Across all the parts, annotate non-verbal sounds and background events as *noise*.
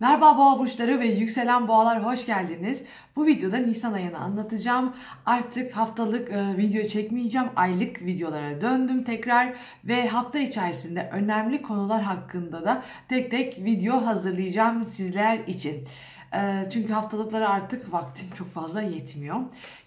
Merhaba boğa burçları ve yükselen boğalar hoş geldiniz. Bu videoda Nisan ayını anlatacağım. Artık haftalık e, video çekmeyeceğim. Aylık videolara döndüm tekrar ve hafta içerisinde önemli konular hakkında da tek tek video hazırlayacağım sizler için. E, çünkü haftalıklara artık vaktim çok fazla yetmiyor.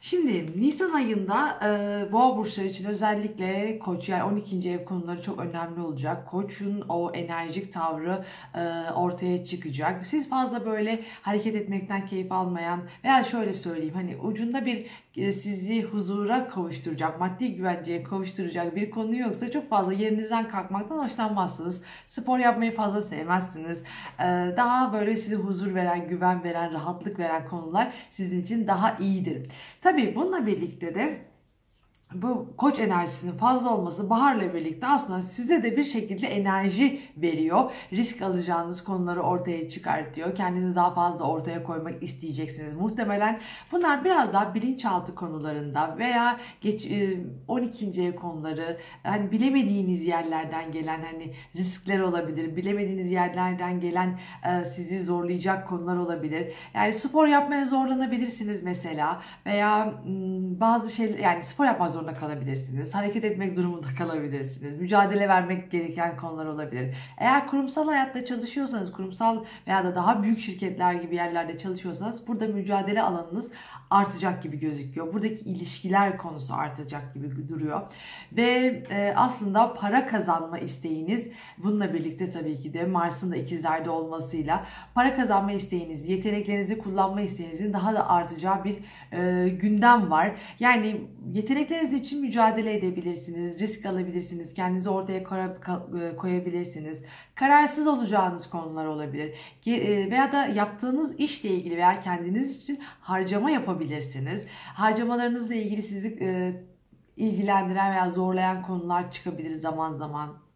Şimdi Nisan ayında e, boğa burçları için özellikle koç yani 12. ev konuları çok önemli olacak. Koçun o enerjik tavrı e, ortaya çıkacak. Siz fazla böyle hareket etmekten keyif almayan veya şöyle söyleyeyim hani ucunda bir sizi huzura kavuşturacak, maddi güvenceye kavuşturacak bir konu yoksa çok fazla yerinizden kalkmaktan hoşlanmazsınız. Spor yapmayı fazla sevmezsiniz. E, daha böyle size huzur veren, güven veren, rahatlık veren konular sizin için daha iyidir. Tabii bununla birlikte de bu koç enerjisinin fazla olması baharla birlikte aslında size de bir şekilde enerji veriyor. Risk alacağınız konuları ortaya çıkartıyor. Kendinizi daha fazla ortaya koymak isteyeceksiniz muhtemelen. Bunlar biraz daha bilinçaltı konularında veya geç 12. E, ev konuları hani bilemediğiniz yerlerden gelen hani riskler olabilir. Bilemediğiniz yerlerden gelen e, sizi zorlayacak konular olabilir. Yani spor yapmaya zorlanabilirsiniz mesela veya bazı şeyler yani spor yapmak zorunda kalabilirsiniz. Hareket etmek durumunda kalabilirsiniz. Mücadele vermek gereken konular olabilir. Eğer kurumsal hayatta çalışıyorsanız, kurumsal veya da daha büyük şirketler gibi yerlerde çalışıyorsanız burada mücadele alanınız artacak gibi gözüküyor. Buradaki ilişkiler konusu artacak gibi duruyor. Ve e, aslında para kazanma isteğiniz bununla birlikte tabii ki de Mars'ın da ikizlerde olmasıyla para kazanma isteğiniz, yeteneklerinizi kullanma isteğinizin daha da artacağı bir e, gündem var. Yani yeteneklerinizi Kendiniz için mücadele edebilirsiniz, risk alabilirsiniz, kendinizi ortaya e, koyabilirsiniz. Kararsız olacağınız konular olabilir. E, veya da yaptığınız işle ilgili veya kendiniz için harcama yapabilirsiniz. Harcamalarınızla ilgili sizi e, ilgilendiren veya zorlayan konular çıkabilir zaman zaman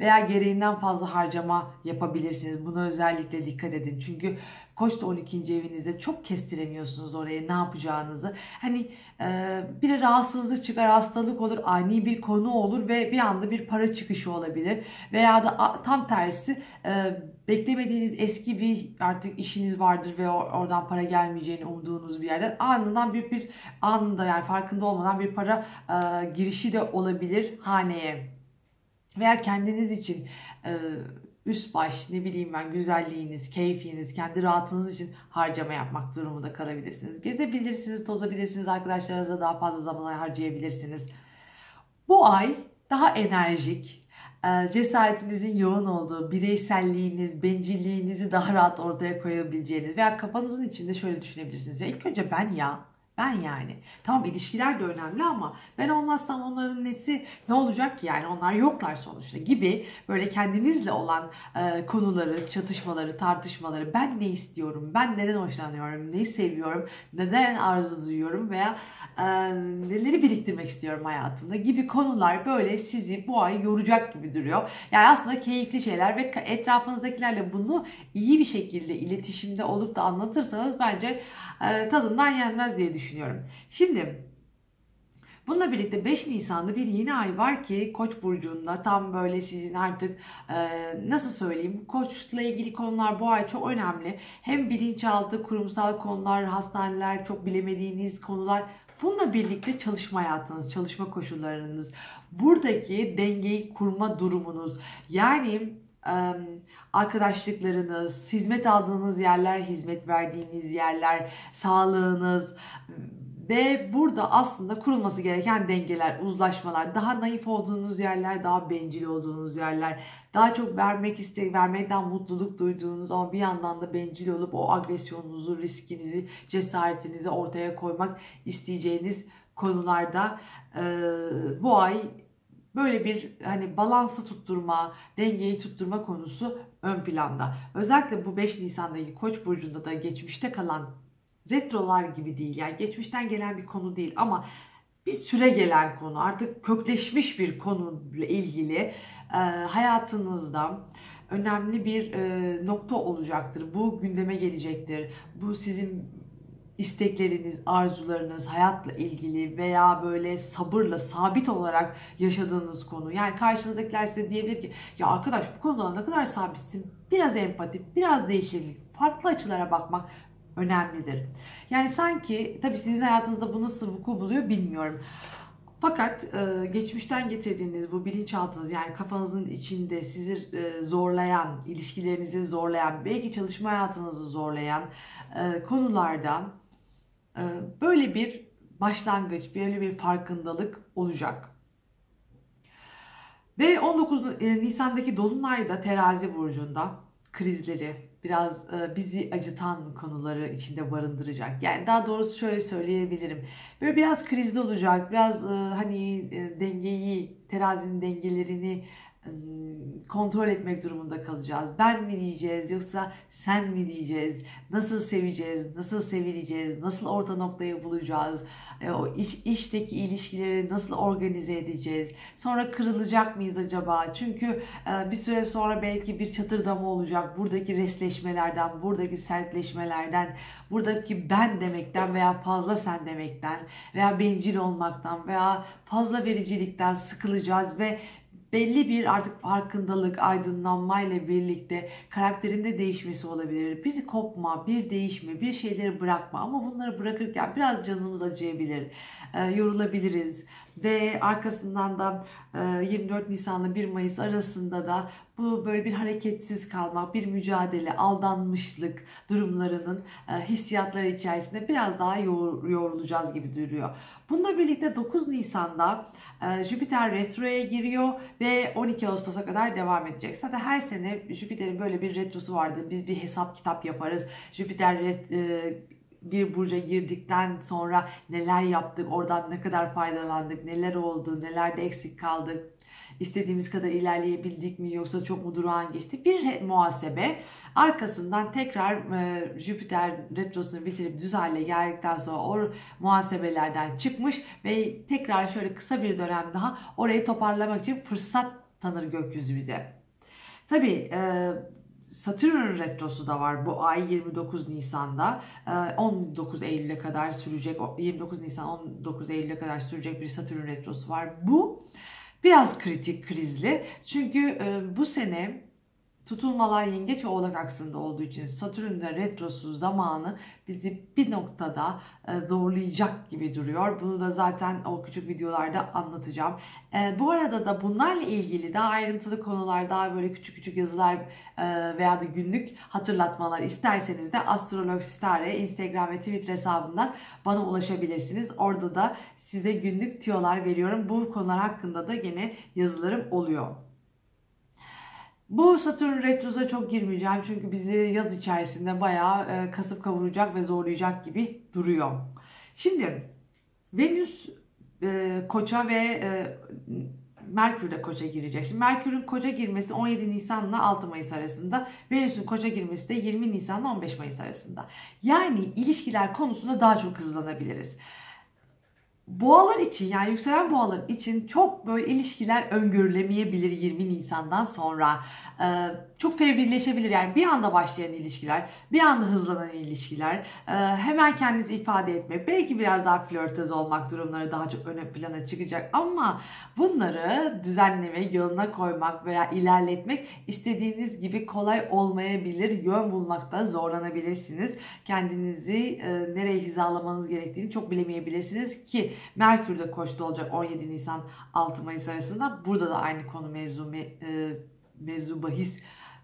veya gereğinden fazla harcama yapabilirsiniz. Buna özellikle dikkat edin. Çünkü Koç da 12. evinizde çok kestiremiyorsunuz oraya ne yapacağınızı. Hani e, bir rahatsızlık çıkar, hastalık olur, ani bir konu olur ve bir anda bir para çıkışı olabilir. Veya da tam tersi e, beklemediğiniz eski bir artık işiniz vardır ve oradan para gelmeyeceğini umduğunuz bir yerden anından bir bir anında yani farkında olmadan bir para e, girişi de olabilir haneye veya kendiniz için e, üst baş ne bileyim ben güzelliğiniz, keyfiniz, kendi rahatınız için harcama yapmak durumunda kalabilirsiniz. Gezebilirsiniz, tozabilirsiniz, arkadaşlarınızla daha fazla zaman harcayabilirsiniz. Bu ay daha enerjik, e, cesaretinizin yoğun olduğu, bireyselliğiniz, bencilliğinizi daha rahat ortaya koyabileceğiniz veya kafanızın içinde şöyle düşünebilirsiniz. Ya ilk önce ben ya ben yani. Tamam ilişkiler de önemli ama ben olmazsam onların nesi ne olacak ki yani onlar yoklar sonuçta gibi böyle kendinizle olan e, konuları, çatışmaları, tartışmaları ben ne istiyorum, ben neden hoşlanıyorum, neyi seviyorum, neden arzu duyuyorum veya e, neleri biriktirmek istiyorum hayatımda gibi konular böyle sizi bu ay yoracak gibi duruyor. Yani aslında keyifli şeyler ve etrafınızdakilerle bunu iyi bir şekilde iletişimde olup da anlatırsanız bence e, tadından yenmez diye düşünüyorum düşünüyorum. Şimdi Bununla birlikte 5 Nisan'da bir yeni ay var ki Koç burcunda tam böyle sizin artık e, nasıl söyleyeyim Koçla ilgili konular bu ay çok önemli. Hem bilinçaltı, kurumsal konular, hastaneler, çok bilemediğiniz konular Bununla birlikte çalışma hayatınız, çalışma koşullarınız, buradaki dengeyi kurma durumunuz. Yani arkadaşlıklarınız, hizmet aldığınız yerler, hizmet verdiğiniz yerler, sağlığınız ve burada aslında kurulması gereken dengeler, uzlaşmalar, daha naif olduğunuz yerler, daha bencil olduğunuz yerler, daha çok vermek iste, vermekten mutluluk duyduğunuz ama bir yandan da bencil olup o agresyonunuzu, riskinizi, cesaretinizi ortaya koymak isteyeceğiniz konularda bu ay Böyle bir hani balansı tutturma, dengeyi tutturma konusu ön planda. Özellikle bu 5 Nisan'daki Koç burcunda da geçmişte kalan retrolar gibi değil. Yani geçmişten gelen bir konu değil ama bir süre gelen konu, artık kökleşmiş bir konuyla ilgili e, hayatınızda önemli bir e, nokta olacaktır. Bu gündeme gelecektir. Bu sizin istekleriniz, arzularınız, hayatla ilgili veya böyle sabırla sabit olarak yaşadığınız konu. Yani karşınızdakiler size diyebilir ki ya arkadaş bu konuda ne kadar sabitsin. Biraz empati, biraz değişiklik, farklı açılara bakmak önemlidir. Yani sanki tabii sizin hayatınızda bu nasıl vuku buluyor bilmiyorum. Fakat e, geçmişten getirdiğiniz bu bilinçaltınız yani kafanızın içinde sizi e, zorlayan, ilişkilerinizi zorlayan, belki çalışma hayatınızı zorlayan e, konularda böyle bir başlangıç, böyle bir farkındalık olacak. Ve 19 e, Nisan'daki Dolunay'da terazi burcunda krizleri, biraz e, bizi acıtan konuları içinde barındıracak. Yani daha doğrusu şöyle söyleyebilirim. Böyle biraz krizli olacak. Biraz e, hani dengeyi, terazinin dengelerini kontrol etmek durumunda kalacağız. Ben mi diyeceğiz yoksa sen mi diyeceğiz? Nasıl seveceğiz? Nasıl sevileceğiz? Nasıl orta noktayı bulacağız? E, o iş, işteki ilişkileri nasıl organize edeceğiz? Sonra kırılacak mıyız acaba? Çünkü e, bir süre sonra belki bir çatırdama olacak. Buradaki resleşmelerden, buradaki sertleşmelerden, buradaki ben demekten veya fazla sen demekten veya bencil olmaktan veya fazla vericilikten sıkılacağız ve belli bir artık farkındalık, aydınlanma ile birlikte karakterinde değişmesi olabilir. Bir kopma, bir değişme, bir şeyleri bırakma. Ama bunları bırakırken biraz canımız acıyabilir, e, yorulabiliriz ve arkasından da 24 e, Nisan'la 1 Mayıs arasında da bu böyle bir hareketsiz kalmak, bir mücadele, aldanmışlık durumlarının e, hissiyatları içerisinde biraz daha yorulacağız gibi duruyor. Bununla birlikte 9 Nisan'da e, Jüpiter retroya giriyor ve 12 Ağustos'a kadar devam edecek. Zaten her sene Jüpiter'in böyle bir retrosu vardı. Biz bir hesap kitap yaparız. Jüpiter ret, bir burca girdikten sonra neler yaptık, oradan ne kadar faydalandık, neler oldu, nelerde eksik kaldık, istediğimiz kadar ilerleyebildik mi yoksa çok mu durağan geçti bir muhasebe. Arkasından tekrar e, Jüpiter retrosunu bitirip düz hale geldikten sonra o muhasebelerden çıkmış ve tekrar şöyle kısa bir dönem daha orayı toparlamak için fırsat tanır gökyüzü bize. Tabii e, Satürn retrosu da var bu ay 29 Nisan'da 19 ee, Eylül'e kadar sürecek 29 Nisan 19 Eylül'e kadar sürecek bir Satürn retrosu var. Bu biraz kritik krizli çünkü e, bu sene Tutulmalar yengeç oğlak aksında olduğu için Satürn'de retrosu zamanı bizi bir noktada e, zorlayacak gibi duruyor. Bunu da zaten o küçük videolarda anlatacağım. E, bu arada da bunlarla ilgili daha ayrıntılı konular, daha böyle küçük küçük yazılar e, veya da günlük hatırlatmalar isterseniz de Astrolog Stare Instagram ve Twitter hesabından bana ulaşabilirsiniz. Orada da size günlük tiyolar veriyorum. Bu konular hakkında da yine yazılarım oluyor. Bu Satürn retrosa çok girmeyeceğim çünkü bizi yaz içerisinde bayağı e, kasıp kavuracak ve zorlayacak gibi duruyor. Şimdi Venüs e, koça ve e, Merkür de koça girecek. Şimdi Merkür'ün koça girmesi 17 Nisan ile 6 Mayıs arasında. Venüs'ün koça girmesi de 20 Nisan ile 15 Mayıs arasında. Yani ilişkiler konusunda daha çok hızlanabiliriz. Boğalar için yani yükselen boğalar için çok böyle ilişkiler öngörülemeyebilir 20 Nisan'dan sonra. Ee, çok fevrilleşebilir yani bir anda başlayan ilişkiler, bir anda hızlanan ilişkiler, e, hemen kendinizi ifade etme, belki biraz daha flörtöz olmak durumları daha çok öne plana çıkacak ama bunları düzenlemek, yoluna koymak veya ilerletmek istediğiniz gibi kolay olmayabilir. Yön bulmakta zorlanabilirsiniz. Kendinizi e, nereye hizalamanız gerektiğini çok bilemeyebilirsiniz ki Merkür de koştu olacak 17 Nisan 6 Mayıs arasında. Burada da aynı konu mevzu e, mevzu bahis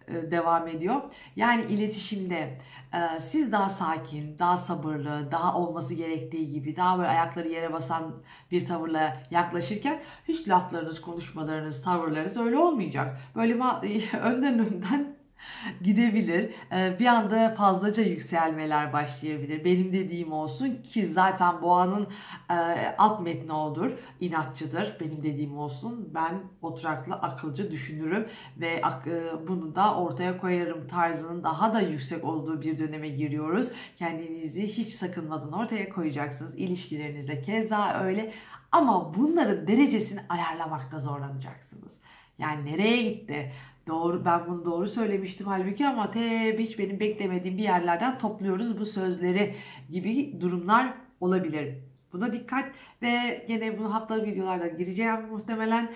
devam ediyor. Yani iletişimde e, siz daha sakin, daha sabırlı, daha olması gerektiği gibi daha böyle ayakları yere basan bir tavırla yaklaşırken hiç laflarınız, konuşmalarınız, tavırlarınız öyle olmayacak. Böyle *laughs* önden önden *laughs* gidebilir. Ee, bir anda fazlaca yükselmeler başlayabilir. Benim dediğim olsun ki zaten boğanın e, alt metni odur. İnatçıdır. Benim dediğim olsun. Ben oturaklı akılcı düşünürüm ve e, bunu da ortaya koyarım tarzının daha da yüksek olduğu bir döneme giriyoruz. Kendinizi hiç sakınmadan ortaya koyacaksınız. İlişkilerinizde keza öyle. Ama bunların derecesini ayarlamakta zorlanacaksınız. Yani nereye gitti? Doğru ben bunu doğru söylemiştim halbuki ama te hiç benim beklemediğim bir yerlerden topluyoruz bu sözleri gibi durumlar olabilir. Buna dikkat ve yine bunu haftalık videolarda gireceğim muhtemelen.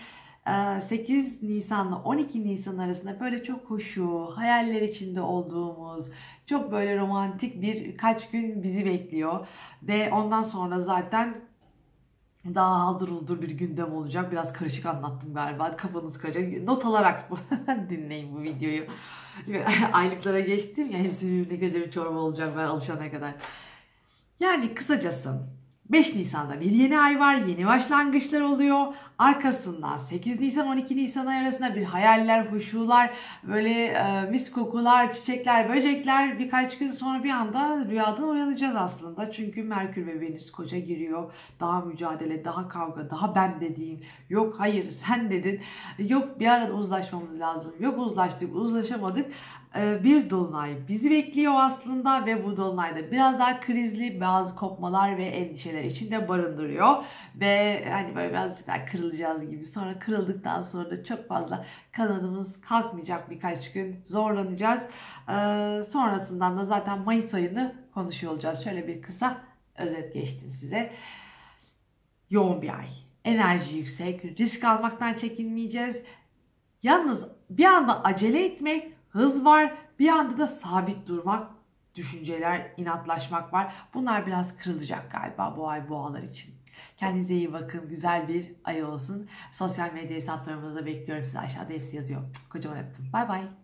8 Nisan'la 12 Nisan arasında böyle çok hoşu, hayaller içinde olduğumuz, çok böyle romantik bir kaç gün bizi bekliyor. Ve ondan sonra zaten daha haldır bir gündem olacak. Biraz karışık anlattım galiba. Kafanız karacak. Not alarak *laughs* dinleyin bu videoyu. *laughs* Aylıklara geçtim ya hepsi birbirine göre bir çorba olacak ben alışana kadar. Yani kısacası 5 Nisan'da bir yeni ay var, yeni başlangıçlar oluyor. Arkasından 8 Nisan 12 Nisan arasında bir hayaller, huşular, böyle e, mis kokular, çiçekler, böcekler. Birkaç gün sonra bir anda rüyadan uyanacağız aslında. Çünkü Merkür ve Venüs koca giriyor. Daha mücadele, daha kavga, daha ben dediğin. Yok hayır sen dedin. Yok bir arada uzlaşmamız lazım. Yok uzlaştık, uzlaşamadık. Ee, bir dolunay bizi bekliyor aslında ve bu dolunayda biraz daha krizli bazı kopmalar ve endişeler içinde barındırıyor ve hani böyle birazcık daha kırılacağız gibi sonra kırıldıktan sonra da çok fazla kanadımız kalkmayacak birkaç gün zorlanacağız. Ee, sonrasından da zaten Mayıs ayını konuşuyor olacağız. Şöyle bir kısa özet geçtim size. Yoğun bir ay. Enerji yüksek, risk almaktan çekinmeyeceğiz. Yalnız bir anda acele etmek hız var. Bir anda da sabit durmak, düşünceler, inatlaşmak var. Bunlar biraz kırılacak galiba bu ay boğalar için. Kendinize iyi bakın. Güzel bir ay olsun. Sosyal medya hesaplarımızda bekliyorum sizi aşağıda hepsi yazıyor. Kocaman öptüm. Bay bay.